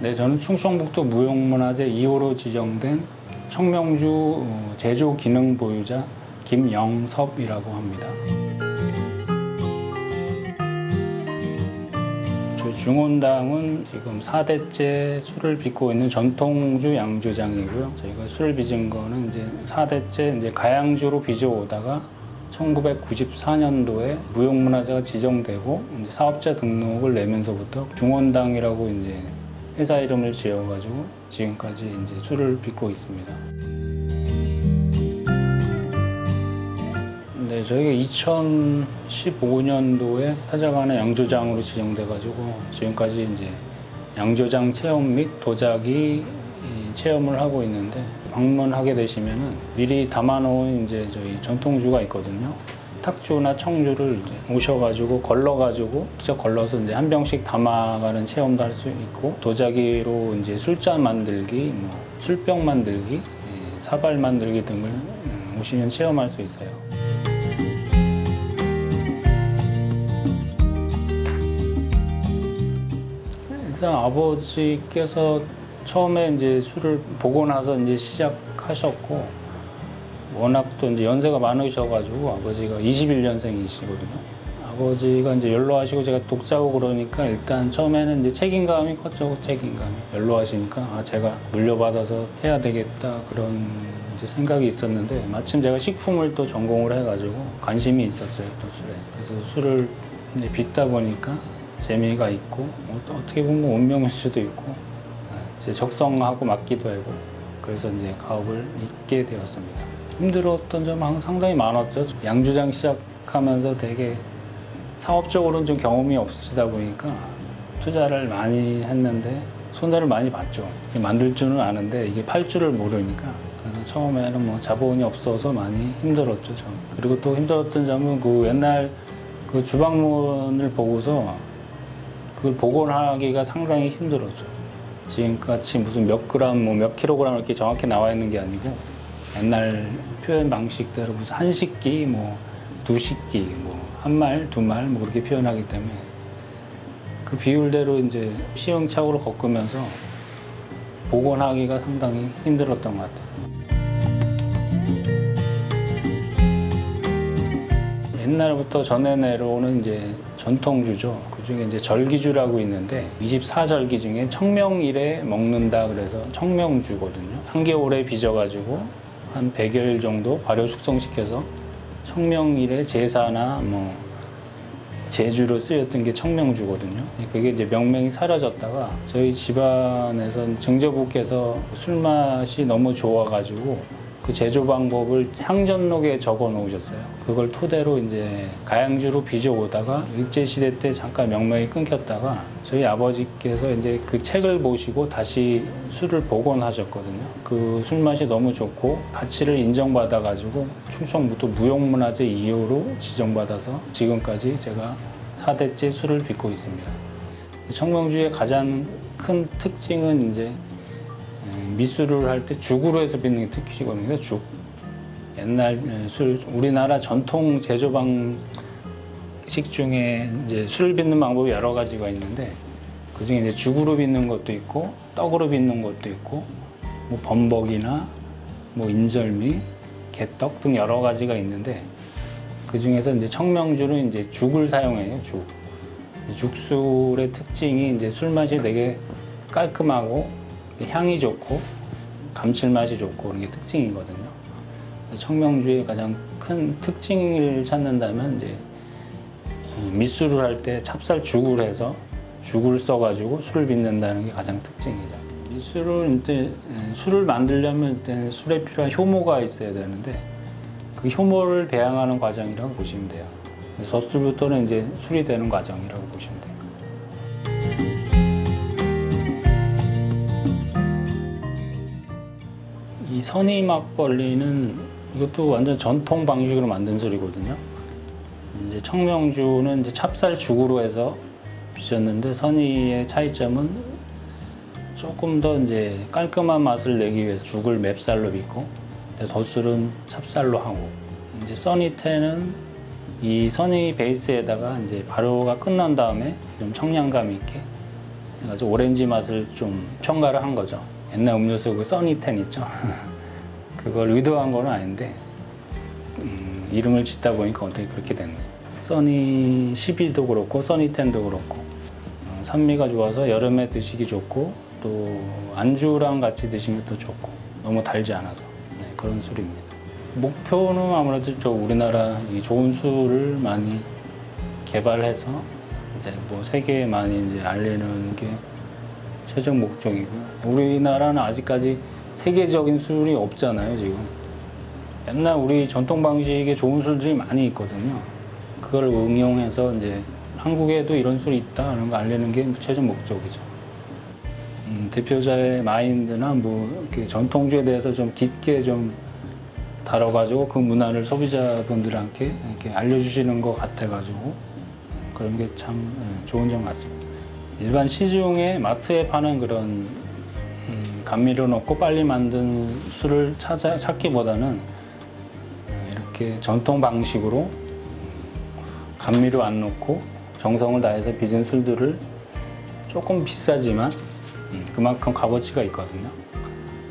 네, 저는 충청북도 무형문화재 2호로 지정된 청명주 어, 제조 기능 보유자 김영섭이라고 합니다. 저희 중원당은 지금 4대째 술을 빚고 있는 전통주 양조장이고요. 저희가 술을 빚은 거는 이제 4대째 이제 가양주로 빚어오다가 1994년도에 무형문화재가 지정되고 사업자 등록을 내면서부터 중원당이라고 이제 회사 이름을 지어가지고 지금까지 이제 술을 빚고 있습니다. 네, 저희가 2015년도에 사자간의 양조장으로 지정돼가지고 지금까지 이제 양조장 체험 및 도자기 이 체험을 하고 있는데 방문하게 되시면은 미리 담아놓은 이제 저희 전통주가 있거든요. 탁주나 청주를 오셔가지고 걸러가지고 직접 걸러서 이제 한 병씩 담아가는 체험도 할 수 있고 도자기로 이제 술잔 만들기, 뭐 술병 만들기, 예, 사발 만들기 등을 음, 오시면 체험할 수 있어요. 일단 아버지께서 처음에 이제 술을 보고 나서 이제 시작하셨고 워낙 또 이제 연세가 많으셔가지고 아버지가 21년생이시거든요. 아버지가 이제 연로하시고 제가 독자고 그러니까 일단 처음에는 이제 책임감이 컸죠. 책임감이 연로하시니까 아 제가 물려받아서 해야 되겠다 그런 이제 생각이 있었는데 마침 제가 식품을 또 전공을 해가지고 관심이 있었어요 또 술에. 그래서 술을 이제 빚다 보니까 재미가 있고 어, 어떻게 보면 운명일 수도 있고 제 적성하고 맞기도 하고 그래서 이제 가업을 잇게 되었습니다. 힘들었던 점 항- 상당히 많았죠. 양주장 시작하면서 되게 사업적으로는 좀 경험이 없으시다 보니까 투자를 많이 했는데 손해를 많이 봤죠. 만들 줄은 아는데 이게 팔 줄을 모르니까 그래서 처음에는 뭐 자본이 없어서 많이 힘들었죠. 저. 그리고 또 힘들었던 점은 그 옛날 그 주방문을 보고서 그걸 복원하기가 상당히 힘들었죠. 지금같이 무슨 몇 그램, 뭐 몇 킬로그램 이렇게 정확히 나와 있는 게 아니고 옛날 표현 방식대로 무슨 한 식기, 뭐 두 식기, 뭐 한 말, 두 말, 뭐 그렇게 표현하기 때문에 그 비율대로 이제 시행착오를 겪으면서 복원하기가 상당히 힘들었던 것 같아요. 옛날부터 전해 내려오는 이제 전통주죠. 그 중에 이제 절기주라고 있는데 24절기 중에 청명일에 먹는다 그래서 청명주거든요. 한겨울에 빚어가지고 한 100일 정도 발효 숙성시켜서 청명일에 제사나 뭐 제주로 쓰였던 게 청명주거든요. 그게 이제 명명이 사라졌다가 저희 집안에서 증조부께서 술 맛이 너무 좋아가지고 그 제조 방법을 향전록에 적어 놓으셨어요. 그걸 토대로 이제 가양주로 빚어 오다가 일제 시대 때 잠깐 명명이 끊겼다가 저희 아버지께서 이제 그 책을 보시고 다시 술을 복원하셨거든요. 그 술 맛이 너무 좋고 가치를 인정받아 가지고 충청북도 무형문화재 2호로 지정받아서 지금까지 제가 4대째 술을 빚고 있습니다. 청명주의 가장 큰 특징은 이제 에, 미술을 할 때 죽으로 해서 빚는 게 특징이거든요. 죽. 옛날 에, 술 우리나라 전통 제조 방식 중에 이제 술을 빚는 방법이 여러 가지가 있는데 그 중에 이제 죽으로 빚는 것도 있고 떡으로 빚는 것도 있고 뭐 범벅이나 뭐 인절미, 개떡 등 여러 가지가 있는데 그 중에서 이제 청명주는 이제 죽을 사용해요. 죽. 죽술의 특징이 이제 술 맛이 되게 깔끔하고 향이 좋고 감칠맛이 좋고 그런 게 특징이거든요. 청명주의 가장 큰 특징을 찾는다면 이제 이 미술을 할 때 찹쌀 죽을 해서 죽을 써가지고 술을 빚는다는 게 가장 특징이죠. 미술은 이제 에, 술을 만들려면 일단 술에 필요한 효모가 있어야 되는데 그 효모를 배양하는 과정이라고 보시면 돼요. 젖술부터는 이제 술이 되는 과정이라고 보시면 돼요. 선이 막걸리는 이것도 완전 전통 방식으로 만든 술이거든요. 이제 청명주는 이제 찹쌀 죽으로 해서 빚었는데 선이의 차이점은 조금 더 이제 깔끔한 맛을 내기 위해서 죽을 맵쌀로 빚고 덧술은 찹쌀로 하고 이제 써니테는 이 선이 베이스에다가 이제 발효가 끝난 다음에 좀 청량감 있게 그래서 오렌지 맛을 좀 첨가를 한 거죠. 옛날 음료수 그 써니텐 있죠. 그걸 의도한 건 아닌데 음, 이름을 짓다 보니까 어떻게 그렇게 됐네. 써니 12도 그렇고 써니텐도 그렇고 어, 산미가 좋아서 여름에 드시기 좋고 또 안주랑 같이 드시면 또 좋고 너무 달지 않아서 네, 그런 술입니다. 목표는 아무래도 저 우리나라 이 좋은 술을 많이 개발해서 이제 뭐 세계에 많이 이제 알리는 게 최종 목적이고요. 우리나라는 아직까지 세계적인 술이 없잖아요, 지금. 옛날 우리 전통 방식의 좋은 술들이 많이 있거든요. 그걸 응용해서 이제 한국에도 이런 술이 있다 이런 거 알리는 게 최종 목적이죠. 음, 대표자의 마인드나 뭐 이렇게 전통주에 대해서 좀 깊게 좀 다뤄가지고 그 문화를 소비자분들한테 이렇게 알려주시는 것 같아가지고 그런 게 참 좋은 점 같습니다. 일반 시중에 마트에 파는 그런 음, 감미료 넣고 빨리 만든 술을 찾아 찾기보다는 어, 이렇게 전통 방식으로 감미료 안 넣고 정성을 다해서 빚은 술들을 조금 비싸지만 음, 그만큼 값어치가 있거든요.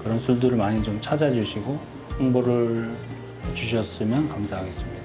그런 술들을 많이 좀 찾아주시고 홍보를 해주셨으면 감사하겠습니다.